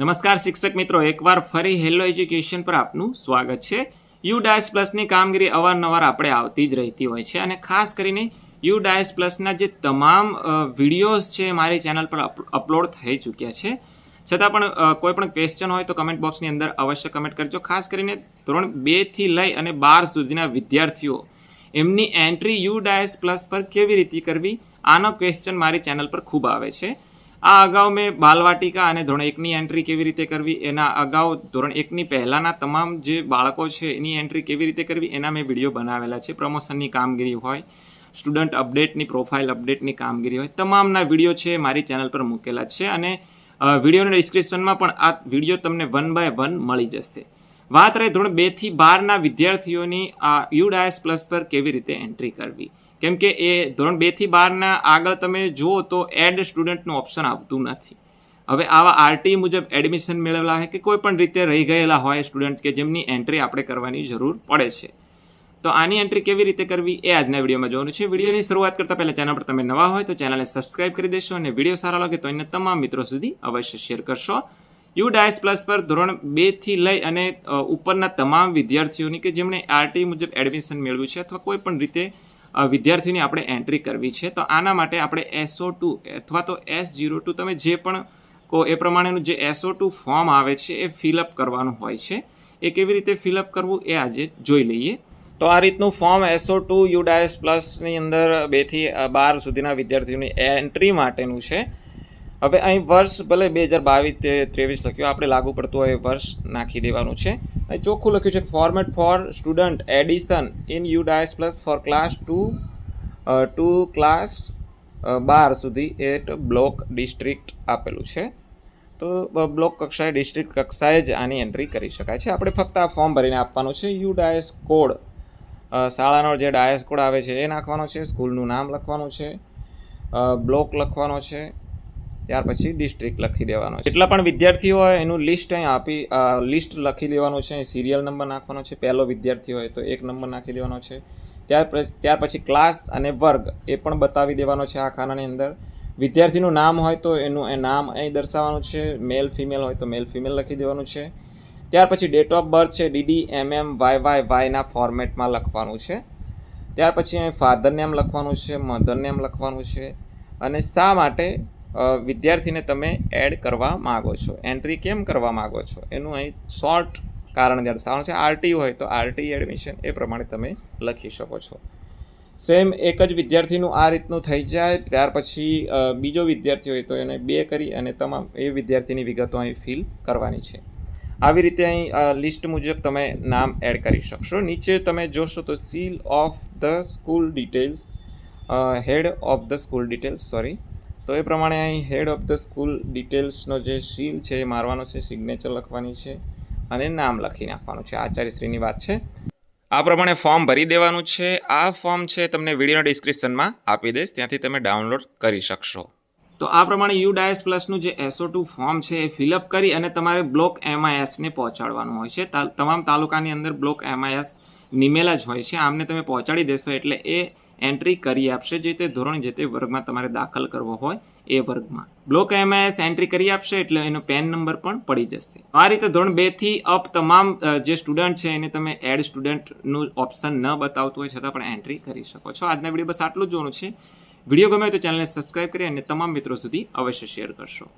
નમસ્કાર શિક્ષક મિત્રો, એકવાર ફરી હેલો એજ્યુકેશન પર આપનું સ્વાગત છે. યુ ડાયસ પ્લસની કામગીરી અવારનવાર આપણે આવતી જ રહેતી હોય છે અને ખાસ કરીને યુ ડાયસ પ્લસના જે તમામ વિડીયોઝ છે મારી ચેનલ પર અપ- અપલોડ થઈ ચૂક્યા છે. છતાં પણ કોઈ પણ ક્વેશ્ચન હોય તો કમેન્ટ બોક્સની અંદર અવશ્ય કમેન્ટ કરજો. ખાસ કરીને ધોરણ બેથી લઈ અને બાર સુધીના વિદ્યાર્થીઓ, એમની એન્ટ્રી યુ ડાયસ પ્લસ પર કેવી રીતે કરવી, આનો ક્વેશ્ચન મારી ચેનલ પર ખૂબ આવે છે. આ અગાઉ મેં બાલવાટિકા અને ધોરણ એકની એન્ટ્રી કેવી રીતે કરવી, એના અગાઉ ધોરણ એકની પહેલાંના તમામ જે બાળકો છે એની એન્ટ્રી કેવી રીતે કરવી, એના મેં વીડિયો બનાવેલા છે. પ્રમોશનની કામગીરી હોય સ્ટુડન્ટ અપડેટની પ્રોફાઇલ અપડેટની કામગીરી હોય, તમામના વીડિયો છે મારી ચેનલ પર મૂકેલા છે. અને વિડીયોના ડિસ્ક્રિપ્શનમાં પણ આ વીડિયો તમને વન બાય વન મળી જશે. વાત રહી ધોરણ બેથી બારના વિદ્યાર્થીઓની આ યુડાયસ પ્લસ પર કેવી રીતે એન્ટ્રી કરવી? કેમ કે એ ધોરણ બેથી બારના આગળ તમે જુઓ તો એડ સ્ટુડન્ટનું ઓપ્શન આવતું નથી. હવે આવા આરટી મુજબ એડમિશન મેળવેલા હોય કે કોઈ પણ રીતે રહી ગયેલા હોય સ્ટુડન્ટ કે જેમની એન્ટ્રી આપણે કરવાની જરૂર પડે છે. તો આની એન્ટ્રી કેવી રીતે કરવી એ આજના વિડીયોમાં જોવાનું છે. વિડીયોની શરૂઆત કરતાં પહેલાં ચેનલ પર તમે નવા હોય તો ચેનલને સબસ્ક્રાઇબ કરી દેશો અને વીડિયો સારા લાગે તો એને તમામ મિત્રો સુધી અવશ્ય શેર કરશો. યુ ડાયસ પ્લસ પર ધોરણ બેથી લઈ અને ઉપરના તમામ વિદ્યાર્થીઓની કે જેમણે આરટી મુજબ એડમિશન મેળવ્યું છે અથવા કોઈ પણ રીતે વિદ્યાર્થીની આપણે એન્ટ્રી કરવી છે, તો આના માટે આપણે એસઓ ટુ અથવા તો એસ જીરો ટુ તમે જે પણ કહો એ પ્રમાણેનું જે એસઓ ટુ ફોર્મ આવે છે એ ફિલઅપ કરવાનું હોય છે. એ કેવી રીતે ફિલઅપ કરવું એ આજે જોઈ લઈએ. તો આ રીતનું form so to U DISE પ્લસની અંદર બેથી બાર સુધીના વિદ્યાર્થીઓની એન્ટ્રી માટેનું છે. હવે અહીં વર્ષ ભલે બે હજાર બાવીસ ત્રેવીસ લખ્યું, આપણે લાગુ પડતું હોય વર્ષ નાખી દેવાનું છે. અહીં ચોખ્ખું લખ્યું છે format for student addition in U DISE plus for class two to class બાર સુધી એટ બ્લોક ડિસ્ટ્રિક્ટ આપેલું છે. તો બ્લોક કક્ષાએ ડિસ્ટ્રિક્ટ કક્ષાએ જ આની એન્ટ્રી કરી શકાય છે. આપણે ફક્ત આ ફોર્મ ભરીને આપવાનું છે. યુ ડાયસ કોડ શાળાનો જે ડાયસ કોડ આવે છે એ નાખવાનો છે. સ્કૂલનું નામ લખવાનું છે. બ્લોક લખવાનો છે. ત્યાર પછી ડિસ્ટ્રિક્ટ લખી દેવાનો છે. જેટલા પણ વિદ્યાર્થીઓ હોય એનું લિસ્ટ અહીં આપી લિસ્ટ લખી દેવાનું છે સિરિયલ નંબર નાખવાનો છે, પહેલો વિદ્યાર્થી હોય તો એક નંબર નાખી દેવાનો છે. ત્યાર ત્યાર પછી ક્લાસ અને વર્ગ એ પણ બતાવી દેવાનો છે આ ખાનાની અંદર. વિદ્યાર્થીનું નામ હોય તો એનું, એ નામ અહીં દર્શાવવાનું છે. મેલ ફિમેલ હોય તો મેલ ફિમેલ લખી દેવાનું છે. ત્યાર પછી ડેટ ઓફ બર્થ છે DD M M Y Y વાયના ફોર્મેટમાં લખવાનું છે. ત્યાર પછી અહીં ફાધર નેમ લખવાનું છે મધર નેમ લખવાનું છે. અને શા માટે વિદ્યાર્થીને તમે એડ કરવા માગો છો. એન્ટ્રી કેમ કરવા માગો છો? એનું અહીં શોર્ટ કારણ દર્શાવવાનું છે. આરટી હોય તો આરટી એડમિશન એ પ્રમાણે તમે લખી શકો છો. સેમ એક જ વિદ્યાર્થીનું આ રીતનું થઈ જાય, ત્યાર પછી બીજો વિદ્યાર્થી હોય તો એને બે કરી અને તમામ એ વિદ્યાર્થીની વિગતો અહીં ફિલ કરવાની છે. આવી રીતે અહીં લિસ્ટ મુજબ તમે નામ એડ કરી શકશો. નીચે તમે જોશો તો seal of the school details head of the school details sorry તો એ પ્રમાણે અહીં હેડ ઓફ ધ સ્કૂલ ડિટેલ્સનો જે સીલ છે એ મારવાનો છે સિગ્નેચર લખવાની છે અને નામ લખી નાખવાનું છે. આચાર્યશ્રીની વાત છે. આ પ્રમાણે ફોર્મ ભરી દેવાનું છે. આ ફોર્મ છે તમને વિડીયોના ડિસ્ક્રિપ્શનમાં આપી દઈશ. ત્યાંથી તમે ડાઉનલોડ કરી શકશો. તો આ પ્રમાણે યુ ડાયસ પ્લસનું જે એસો ટુ ફોર્મ છે એ ફિલઅપ કરી અને તમારે બ્લોક એમઆઈએસને પહોંચાડવાનું હોય છે. તમામ તાલુકાની અંદર બ્લોક એમઆઈએસ નિમેલા જ હોય છે. આમને તમે પહોંચાડી દેશો એટલે એ એન્ટ્રી કરી આપશે. જે તે ધોરણ જે તે વર્ગમાં તમારે દાખલ કરવો હોય એ વર્ગમાં. બ્લોક એમઆઈએસ એન્ટ્રી કરી આપશે એટલે એનો પેન નંબર પણ પડી જશે. આ રીતે ધોરણ બેથી અપ તમામ જે સ્ટુડન્ટ છે એને તમે એડ સ્ટુડન્ટનું ઓપ્શન ન બતાવતું હોય છતાં પણ એન્ટ્રી કરી શકો છો. આજના વીડિયો બસ આટલું જ જોવાનું છે. વીડિયો ગમે તો ચેનલને સબસ્ક્રાઇબ કરી અને તમામ મિત્રો સુધી અવશ્ય શેર કરશો.